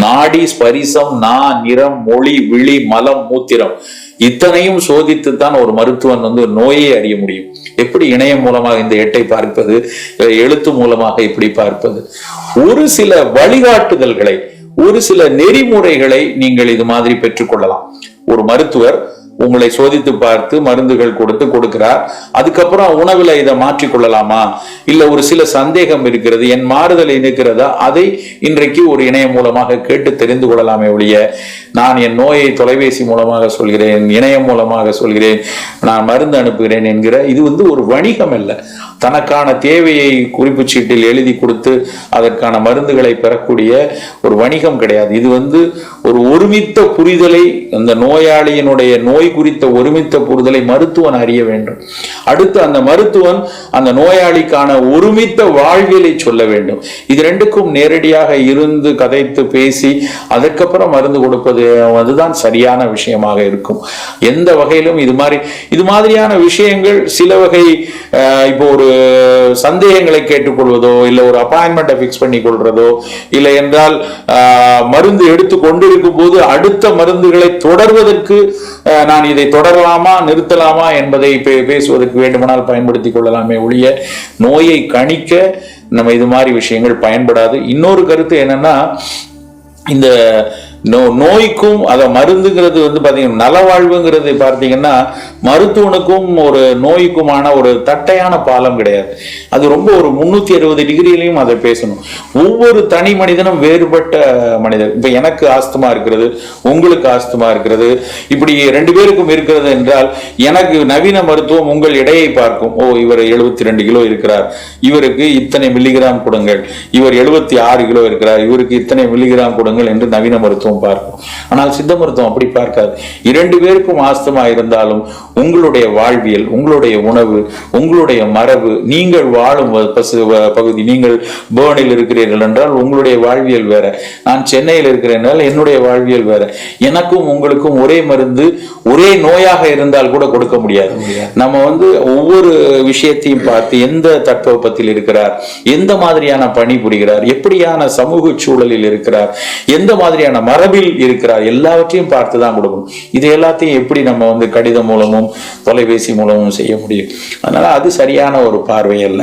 நாடி ஸ்பரிசம் நா நிறம் மொழி விழி மலம் மூத்திரம். இத்தனையும் சோதித்து தான் ஒரு மருத்துவன் வந்து நோயை அறிய முடியும். எப்படி இணையம் மூலமாக இந்த எட்டை பார்ப்பது? எழுத்து மூலமாக எப்படி பார்ப்பது? ஒரு சில வழிகாட்டுதல்களை ஒரு சில நெறிமுறைகளை நீங்கள் இது மாதிரி பெற்றுக்கொள்ளலாம் ஒரு மருத்துவர் உங்களை சோதித்து பார்த்து மருந்துகள் கொடுத்து கொடுக்கிறார். அதுக்கப்புறம் உணவுல இதை மாற்றிக்கொள்ளலாமா? இல்ல ஒரு சில சந்தேகம் இருக்கிறது என் மாறுதல் இருக்கிறதா? அதை இன்றைக்கு ஒரு இணையம் மூலமாக கேட்டு தெரிந்து கொள்ளலாமே ஒழிய நான் என் நோயை தொலைபேசி மூலமாக சொல்கிறேன் இணையம் மூலமாக சொல்கிறேன் நான் மருந்து அனுப்புகிறேன் என்கிற இது வந்து ஒரு வணிகம் அல்ல. தனக்கான தேவையை குறிப்பு சீட்டில் எழுதி கொடுத்து அதற்கான மருந்துகளை பெறக்கூடிய ஒரு வணிகம் கிடையாது. இது வந்து ஒரு ஒருமித்த புரிதலை அந்த நோயாளியினுடைய நோய் குறித்த ஒருமித்த புரிதலை மருத்துவன் அறிய வேண்டும். அடுத்து அந்த மருத்துவன் அந்த நோயாளிக்கான ஒருமித்த வாழ்வியலை சொல்ல வேண்டும். இது ரெண்டுக்கும் நேரடியாக இருந்து கதைத்து பேசி அதற்கப்புறம் மருந்து கொடுப்பது அதுதான் சரியான விஷயமாக இருக்கும். எந்த வகையிலும் இது மாதிரி இது மாதிரியான விஷயங்கள் சில வகை இப்போ ஒரு சந்தேகங்களை கேட்டுக்கொள்வதோ இல்லை ஒரு அப்பாயின்மெண்ட்டை ஃபிக்ஸ் பண்ணி கொள்றதோ இல்லை என்றால் மருந்து எடுத்து கொண்டிருக்கும் போது அடுத்த மருந்துகளை தொடர்வதற்கு நான் இதை தொடரலாமா நிறுத்தலாமா என்பதை பேசுவதற்கு வேண்டுமானால் பயன்படுத்திக் கொள்ளலாமே ஒழிய நோயை கணிக்க நம்ம இது மாதிரி விஷயங்கள் பயன்படாது. இன்னொரு கருத்து என்னன்னா இந்த நோ நோய்க்கும் அதை மருந்துங்கிறது வந்து பார்த்தீங்கன்னா நலவாழ்வுங்கிறது பார்த்தீங்கன்னா மருத்துவனுக்கும் ஒரு நோய்க்குமான ஒரு தட்டையான பாலம் கிடையாது. அது ரொம்ப ஒரு முந்நூற்றி அறுபது டிகிரிலையும் அதை பேசணும். ஒவ்வொரு தனி மனிதனும் வேறுபட்ட மனிதர். இப்போ எனக்கு ஆஸ்துமா இருக்கிறது உங்களுக்கு ஆஸ்துமா இருக்கிறது இப்படி ரெண்டு பேருக்கும் இருக்கிறது என்றால் எனக்கு நவீன மருத்துவம் உங்கள் இடையை பார்க்கும். ஓ இவர் எழுபத்தி ரெண்டு கிலோ இருக்கிறார். இவருக்கு இத்தனை மில்லிகிராம் கொடுங்கள். இவர் எழுபத்தி ஆறு கிலோ இருக்கிறார். இவருக்கு இத்தனை மில்லிகிராம் கொடுங்கள் என்று நவீன மருத்துவம் பார்க்கும். ஆனால் சித்த மருத்துவம் அப்படி பார்க்காது. இரண்டு பேருக்கும் ஆஸ்துமா இருந்தாலும் உங்களுடைய வாழ்வியல் உங்களுடைய உணவு உங்களுடைய மரபு நீங்கள் வாழும் பகுதி நீங்கள் பேர்னில் இருக்கிறீர்கள் என்றால் உங்களுடைய வாழ்வியல் வேற. நான் சென்னையில் இருக்கிறேன் என்னுடைய வாழ்வியல் வேற. எனக்கும் உங்களுக்கும் ஒரே மருந்து ஒரே நோயாக இருந்தால் கூட கொடுக்க முடியாது. நம்ம வந்து ஒவ்வொரு விஷயத்தையும் பார்த்து எந்த தட்பவெப்பத்தில் இருக்கிறார் எந்த மாதிரியான பணி புரிகிறார் எப்படியான சமூக சூழலில் இருக்கிறார் எந்த மாதிரியான மரபில் இருக்கிறார் எல்லாவற்றையும் பார்த்து தான் கொடுக்கணும். இது எல்லாத்தையும் எப்படி நம்ம வந்து கடிதம் மூலமும் தொலைபேசி மூலமும் செய்ய முடியும்? அதனால அது சரியான ஒரு பார்வை அல்ல.